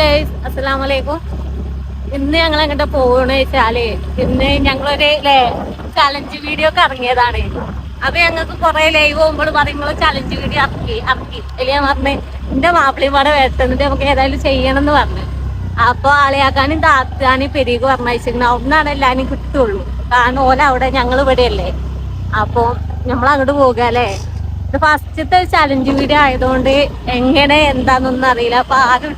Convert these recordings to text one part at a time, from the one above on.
Guys അസ്സലാമു വലൈക്കും ഇന്ന് ഞങ്ങൾ എങ്ങോട്ട് പോകണ വെച്ചാൽ ഇന്ന് ഞങ്ങളൊരു ചലഞ്ച് വീഡിയോ ഒക്കെ ഇറങ്ങിയതാണ്. അപ്പൊ ഞങ്ങൾക്ക് കുറെ ലൈവ് പോകുമ്പോൾ പറയുമ്പോൾ ചലഞ്ച് വീഡിയോ ഇറക്കി ഇറക്കി. ഞാൻ പറഞ്ഞു? എന്റെ മാപ്പിളിപ്പാടെ വേട്ടുന്നിട്ട് നമുക്ക് ഏതായാലും ചെയ്യണം എന്ന് പറഞ്ഞു. അപ്പൊ ആളെയാക്കാനും താത്താനും പെരീക്ക് പറഞ്ഞയച്ചിരുന്നു. അവിടുന്നാണ് എല്ലാരും കിട്ടുള്ളൂ. കാരണം ഓല അവിടെ ഞങ്ങൾ ഇവിടെയല്ലേ. അപ്പൊ നമ്മൾ അങ്ങോട്ട് പോകുക അല്ലേ? ഇത് ഫസ്റ്റത്തെ ചലഞ്ച് വീഡിയോ ആയതുകൊണ്ട് എങ്ങനെ എന്താന്നൊന്നും അറിയില്ല. അപ്പൊ ആരും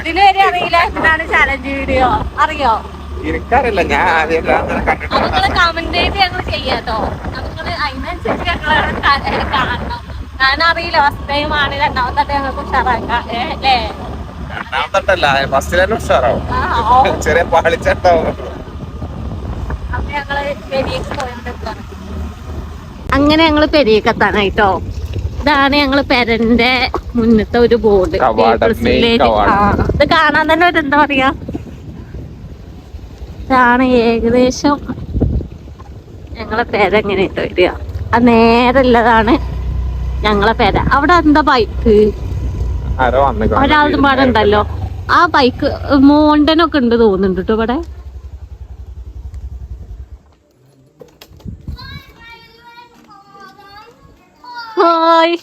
ഇതിന് അറിയില്ല എന്താണ് ചലഞ്ച് വീഡിയോ അറിയോ? എനിക്കറിയില്ല ഞാൻ ആദ്യം അപ്പൊ നിങ്ങൾ കമന്റ് ചെയ്ത് ഞങ്ങൾ ചെയ്യാട്ടോ. നിങ്ങൾ അതിനനുസരിച്ച് ഞങ്ങൾ കാണണം. ഞാൻ അറിയില്ല ഫസ്റ്റ് ടൈം ആണ് രണ്ടാമത്തെ ഞങ്ങൾക്ക് ഉഷാറാക്കാം. ഏ, അല്ലേ? രണ്ടാമത്തല്ല ഫസ്റ്റിൽ തന്നെ ഉഷാറാവും. ചെറിയ പാളിച്ചുണ്ടാവും അപ്പൊ ഞങ്ങൾ പെരിയക്ക് പോയോണ്ടിരിക്കാണ് അങ്ങനെ ഞങ്ങൾ ഇതാണ് ഞങ്ങൾ പെരന്റെ മുന്നത്തെ ഒരു ബോർഡ്. ഇത് കാണാൻ തന്നെ ഒരു എന്താ പറയാ? ഇതാണ് ഏകദേശം ഞങ്ങളെ പെര എങ്ങനെ വരിക. ആ നേരല്ലതാണ് ഞങ്ങളെ പെര. അവിടെ എന്താ ബൈക്ക് ഒരാളുടെ പാടുണ്ടല്ലോ. ആ ബൈക്ക് മോണ്ടനൊക്കെ ഉണ്ട് തോന്നുന്നുണ്ട് കേട്ടോ ഇവിടെ. ഹായ്.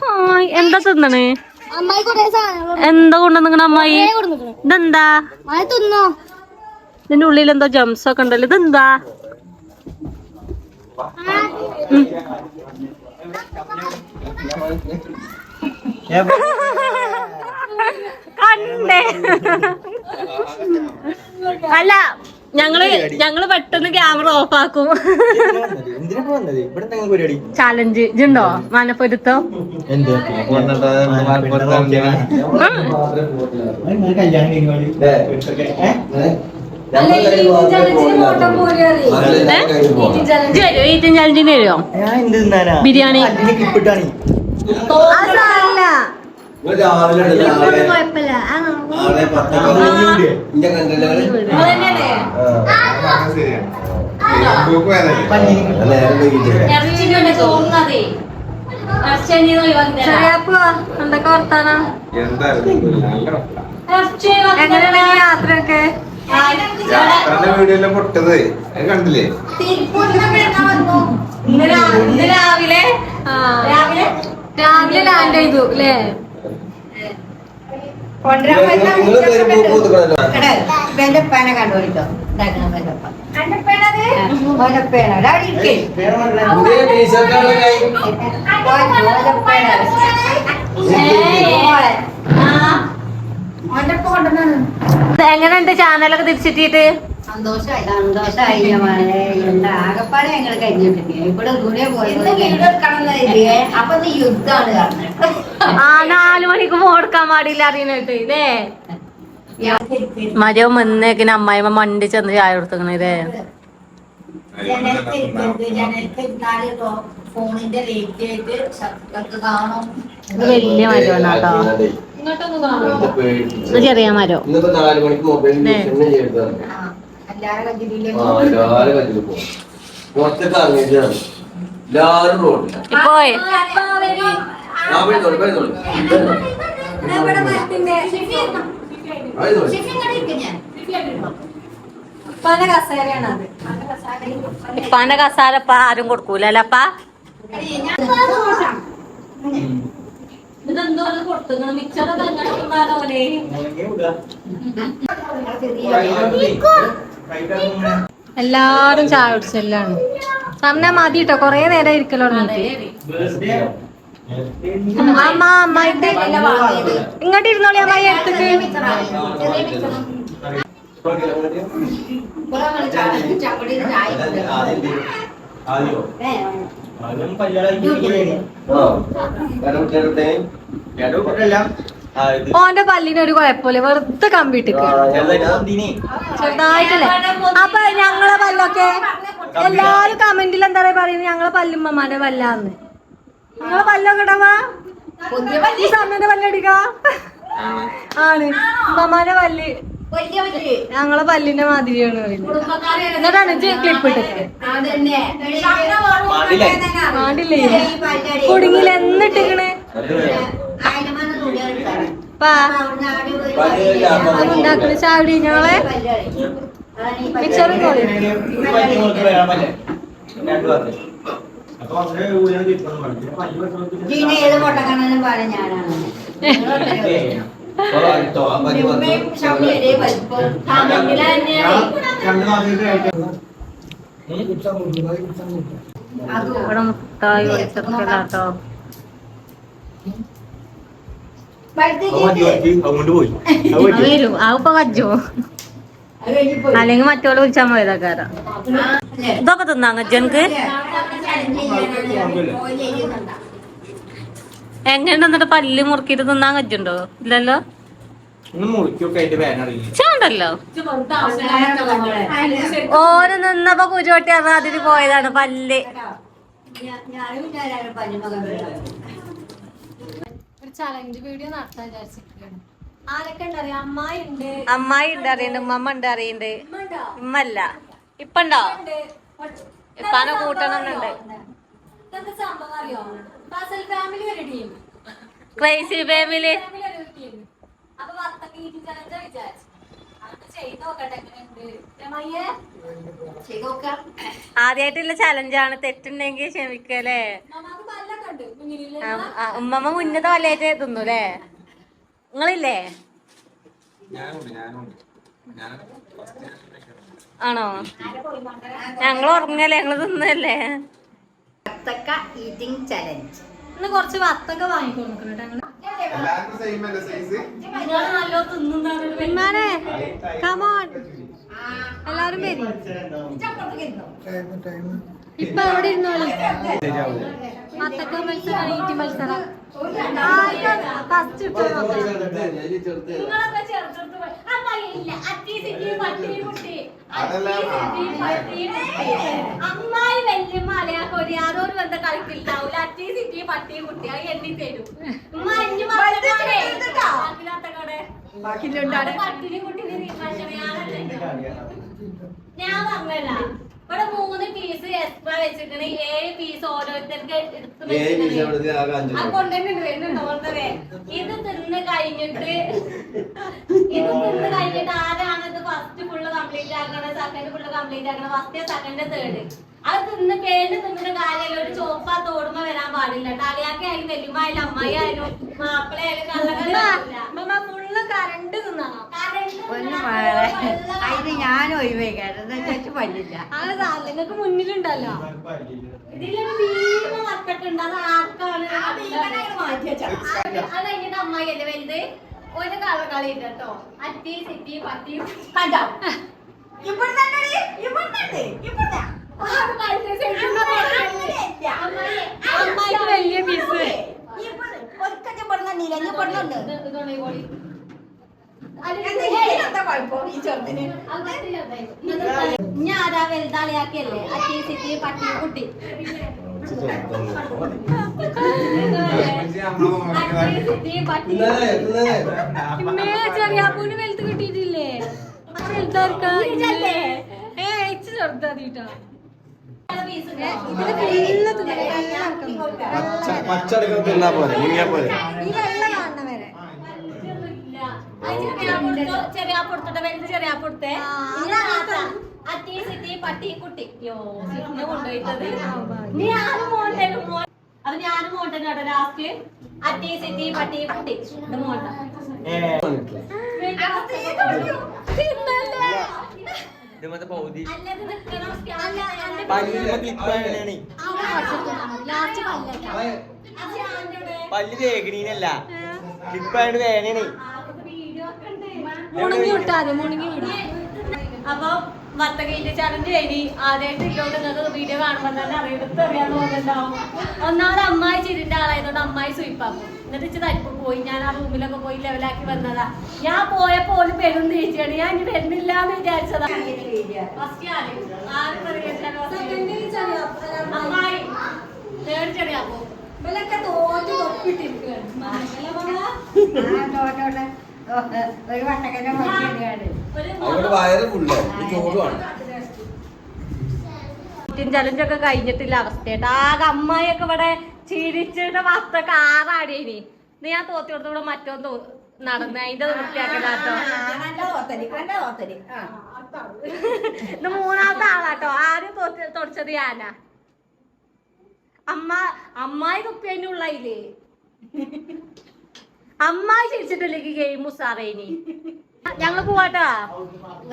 ഹായ്. എന്താ തിന്നണ്? എന്താ കൊണ്ടുവന്നിങ്ങനെ അമ്മായി? ഇതെന്താ? ഇതിന്റെ ഉള്ളിൽ എന്തോ ജംസ് ഒക്കെ ഉണ്ടല്ലോ. ഇതെന്താ? കണ്ടേ. അല്ല ഞങ്ങൾ ഞങ്ങൾ പെട്ടെന്ന് ക്യാമറ ഓഫ് ആക്കും എന്തിനാ വന്നത്? ഇവിടെ ഞങ്ങൾ പരിപാടി? ചാലഞ്ച് ഇതുണ്ടോ മാനപ്പൊരുത്തം? എന്ത്? ഈറ്റും ചാലഞ്ചിന് വരുമോ ബിരിയാണി. കുഴപ്പമില്ല. എന്തൊക്കെ വർത്താനം? എങ്ങനെയാണ് യാത്രയൊക്കെ? എല്ലാം പൊട്ടത്. അത് കണ്ടില്ലേ? രാവിലെ രാവിലെ? ലാൻഡ് ചെയ്തു അല്ലേ? വെല്ലപ്പേനെ കണ്ടുപിടിച്ചോ ഉണ്ടാക്കണം എങ്ങനെയുണ്ട് ചാനലൊക്കെ തിരിച്ചിട്ടിട്ട്? സന്തോഷമായി സന്തോഷമായി മോനെ? എന്താ ആകപ്പാടെ ഞങ്ങൾ കഴിഞ്ഞിട്ടില്ല? ഇവിടെ ദൂരെ പോയി അപ്പൊ പറഞ്ഞത്. ആ നാലു മണിക്ക് ഓടുക്കാൻ പാടില്ല അറിയുന്നിട്ട് ഇതേ മരവും മുന്നേക്കിന് അമ്മായിമ്മ മണ്ടി ചെന്ന് ചായ കൊടുത്തേ വലിയ മരമാണ് കേട്ടോ ചെറിയ മരോ നാല് തന്നെ ഇപ്പാന്റെ കസാരപ്പ ആരും കൊടുക്കൂല ഇതെന്തോ കൊടുത്തു മിച്ചറൊക്കെ എല്ലാരും ചായ കുടിച്ചെല്ലാണ്. സമനെ മതി കേട്ടോ കൊറേ നേരം ഇരിക്കലോ അമ്മ അമ്മായിട്ട് ഇങ്ങോട്ട് ഇരുന്നോളി അമ്മ അടുത്തേക്ക്. ഓന്റെ പല്ലിന് ഒരു കുഴപ്പമില്ല വെറുതെ കമ്പിട്ടിക്ക് ചെറുതായിട്ടല്ലേ? അപ്പൊ ഞങ്ങളെ പല്ലൊക്കെ? എല്ലാരും കമന്റിൽ എന്താ പറയാ പറയുന്നത് ഞങ്ങളെ പല്ലുമ്മമാരെ പല്ലാന്ന്. നിങ്ങളെ പല്ലടിക്ക ആണ്. ഉമ്മമാന്റെ പല്ല്. ഞങ്ങളെ പല്ലിന്റെ മാതിരിയാണ് പറയുന്നത്. എന്നിട്ടാണ് ക്ലിപ്പ് ഇട്ടത്. കുടുങ്ങില്ല എന്നിട്ടിക്കണ് ഉണ്ടാക്കുന്ന ചാവടി ഞങ്ങളെ മിക്സറും കോളി ജീന ഏത് പൊട്ടക്കണ്ണനും പാടും ഞാനാണ്. ഇവിടെ മുട്ടായി. വരും. ആ കജ്ജോ. അല്ലെങ്കിൽ മറ്റോൾ വിളിച്ചാൽ പോയതാക്കാരാ? ഇതൊക്കെ തിന്നാ ഗജ്ജനക്ക് എങ്ങനെ എന്നിട്ട് പല്ല് മുറുക്കിട്ട് തിന്നാൻ കജ്ജുണ്ടോ ഇല്ലല്ലോ? ചാണ്ടല്ലോ ഓന് നിന്നപ്പോ കുരുവട്ടി അത് അതിന് പോയതാണ് പല്ല്. ഒരു ചലഞ്ച് വീഡിയോ നടത്താൻ വിചാരിച്ചിരിക്കുകയാണ്. ആരൊക്കെ ഉണ്ടറിയാം അമ്മായി ഉണ്ട്. അമ്മായി ഉണ്ട് അറിയണ്ട് ഉമ്മ ഉണ്ട് അറിയണ്ട് ഉമ്മല്ല ഇപ്പണ്ടോ? ഇപ്പാനെ കൂട്ടണമെന്നുണ്ട് സംഭവം അറിയോ? ഫസൽ ഫാമിലി ഒരു ടീം ക്രൈസി ഫാമിലി ആദ്യമായിട്ടുള്ള ചലഞ്ചാണ് തെറ്റുണ്ടെങ്കിൽ ക്ഷമിക്കല്ലേ? ഉമ്മമ്മ മുന്നത്തെ വലയായിട്ട് തിന്നൂലേ നിങ്ങളില്ലേ? ഞാനുണ്ട് ഞാനുണ്ട്. ഞാൻ ആണോ? ഞങ്ങൾ ഉറങ്ങല്ലേ? ഞങ്ങൾ തിന്നല്ലേ? വത്തക്ക ഈറ്റിംഗ് ചലഞ്ച് ഇന്ന് കുറച്ച് വത്തക്ക തിന്നുന്നാണ്. കമോൺ എല്ലാരും വരി. ഇപ്പൊ എവിടെ ഇരുന്നോളൂ? വത്തക്ക മത്സരം ഈറ്റി മത്സരം. ഫസ്റ്റ് ഇട്ടോ അമ്മായി വല്യമ്മ അലയാക്കൊരു യാതൊരു ബന്ധം കളിക്കില്ലാവൂല അറ്റി സിറ്റി പട്ടി കുട്ടി. അത് എണ്ണി തരും. പട്ടിനി കുട്ടിനെ ഞാൻ പറഞ്ഞല്ല ഇവിടെ മൂന്ന് പീസ് എക്സ്ട്രാ വെച്ചിട്ടുണ്ട് ഏഴ് പീസ് ഓരോരുത്തർക്ക് എടുത്ത് കൊണ്ടുവന്നിട്ട് വരുന്നുണ്ട് ഇത് തിന്ന് കഴിഞ്ഞിട്ട് ഇത് തിന്ന് കഴിഞ്ഞിട്ട് ആരാണ് ഇത് ഫസ്റ്റ് ഫുള്ള് കംപ്ലീറ്റ് ആക്കണത്? സെക്കൻഡ് ഫുള്ള് കംപ്ലീറ്റ് ആക്കണത്? ഫസ്റ്റ് സെക്കൻഡ് തേർഡ് അത് തിന്ന് പേരിന് തിന്നിട്ട് കാര്യമല്ല. ഒരു ചോപ്പ തോടുമ്പോ വരാൻ പാടില്ല. കളിയാക്കി ആയാലും വെല്ലുമ്മ ആയാലും അമ്മായി ആയാലും മാപ്പിള ആയാലും കള്ളകള ഫുള്ള് കറണ്ട് അതിന് ഞാൻ എന്താ നിങ്ങൾക്ക് മുന്നിലുണ്ടല്ലോ. ഇതിലൊരു ഭീമ വർക്കട്ടുണ്ട് അത് ആർക്കാണ്? അത് അത് കഴിഞ്ഞിട്ട് അമ്മായി അല്ലേ വലുത്? ഒരു കള കളി ഉണ്ട് കേട്ടോ. അറ്റി സിറ്റി പട്ടി കണ്ടോ? ഇവിടെ തന്നെ അമ്മായിക്ക് വലിയ പീസ് ഞാനാ വലുതാളിയാക്കിയല്ലേ അറ്റി കുട്ടി അറ്റി സിറ്റി പട്ടി കുട്ടി ചെറിയാപ്പൂന് വലുത് കിട്ടിയിട്ടില്ലേ വലുതാർക്കാ ഏ ഇച്ച് തിന്നാ പോലെ മുങ്ങിയാ പോലെ ഈ വെള്ള കാണണ വരെ ചെറിയാപ്പൊടുത്തോട്ടെ വലുത് ചെറിയാപ്പൊടുത്തെ അത്തി സിറ്റി പട്ടി കുട്ടി കൊണ്ടുപോയിട്ടത്. നീ ആരും മോണ്ടേനും മോൻ അത് ഞാനും മോണ്ടനും കേട്ടോ ലാസ്റ്റ്. അത്തി സിറ്റി പട്ടി കുട്ടി ഇത് മോണ്ട. ഇതുമത്തെ പൗതി. അല്ലത് നിക്കണം പല്ലിന് ക്ലിപ്പ് വേണേ ലാസ്റ്റ് പല്ലല്ല പല്ല് തേക്കണീനല്ല ക്ലിപ്പ് ആയിട്ട് വേണേ മുണങ്ങി വിട്ടാതെ മുണങ്ങി വിടാം. അപ്പൊ വത്തകയിന്റെ ചലഞ്ച് കഴിഞ്ഞ് ആദ്യമായിട്ട് ഇല്ലോട്ട് നിങ്ങൾക്ക് വീഡിയോ കാണുമ്പോൾ തന്നെ അറിയടുത്ത് അറിയാൻ തോന്നുന്നുണ്ടാവും ഒന്നാമത് അമ്മായി ചിരിന്റെ ആളായതുകൊണ്ട് അമ്മായി സ്വീപ്പാക്കും എന്നിട്ട് ഇച്ചിരി തരിപ്പ് പോയി. ഞാൻ ആ റൂമിലൊക്കെ പോയി ലെവലാക്കി വന്നതാ. ഞാൻ പോയപ്പോ ഒരു പെരും തിരിച്ചാണ് ഞാൻ ഇനി വരുന്നില്ല എന്ന് വിചാരിച്ചതാ ഫസ്റ്റ് ആര് ആരും പറയാ അമ്മായി ചെറിയാപ്പോ ഇവലൊക്കെ തോറ്റ് തൊപ്പിട്ടിരിക്കുകയാണ്. വയറ് ഫുള്ളോ ചോറുമാണ് ചലഞ്ചൊക്കെ കഴിഞ്ഞിട്ടില്ല അവസ്ഥയായിട്ട്. ആകെ അമ്മായിയൊക്കെ ഇവിടെ ചിരിച്ചിട്ട് വസ്തൊക്കെ ആറാടിയേനി നീ ഞാൻ തോത്തി കൊടുത്തവിടെ മറ്റോ തോ നടന്ന്. അതിന്റെ വൃത്തിയാക്കലാട്ടോ. ഇത് മൂന്നാമത്തെ ആളാട്ടോ. ആരും തോത്തി തുടച്ചത് ഞാനാ. അമ്മ അമ്മായി കുപ്പിയതിന്റെ ഉള്ളയില്ലേ? അമ്മായി ചിരിച്ചിട്ടില്ലെങ്കിൽ ഗെയിം ഉസാറേനി ഞങ്ങൾ പോവാട്ടോ.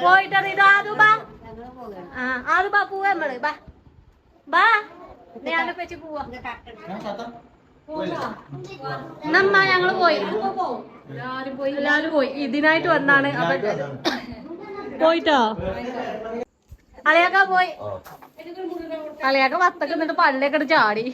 പോയിട്ട് ഇത് ആദുബാ ആ ആദുബാ പോവാ നമ്മൾ. ബാ. ബാ. ഞാനെ വെച്ച് പോവാ. നമ്മ ഞങ്ങൾ പോയി. എല്ലാരും പോയി. ഇതിനായിട്ട് വന്നാണ് പോയിട്ടോ? അളിയാക്ക പോയി. അളിയാക്ക വത്തക്ക് എന്നിട്ട് പള്ളിയൊക്കെ ചാടി.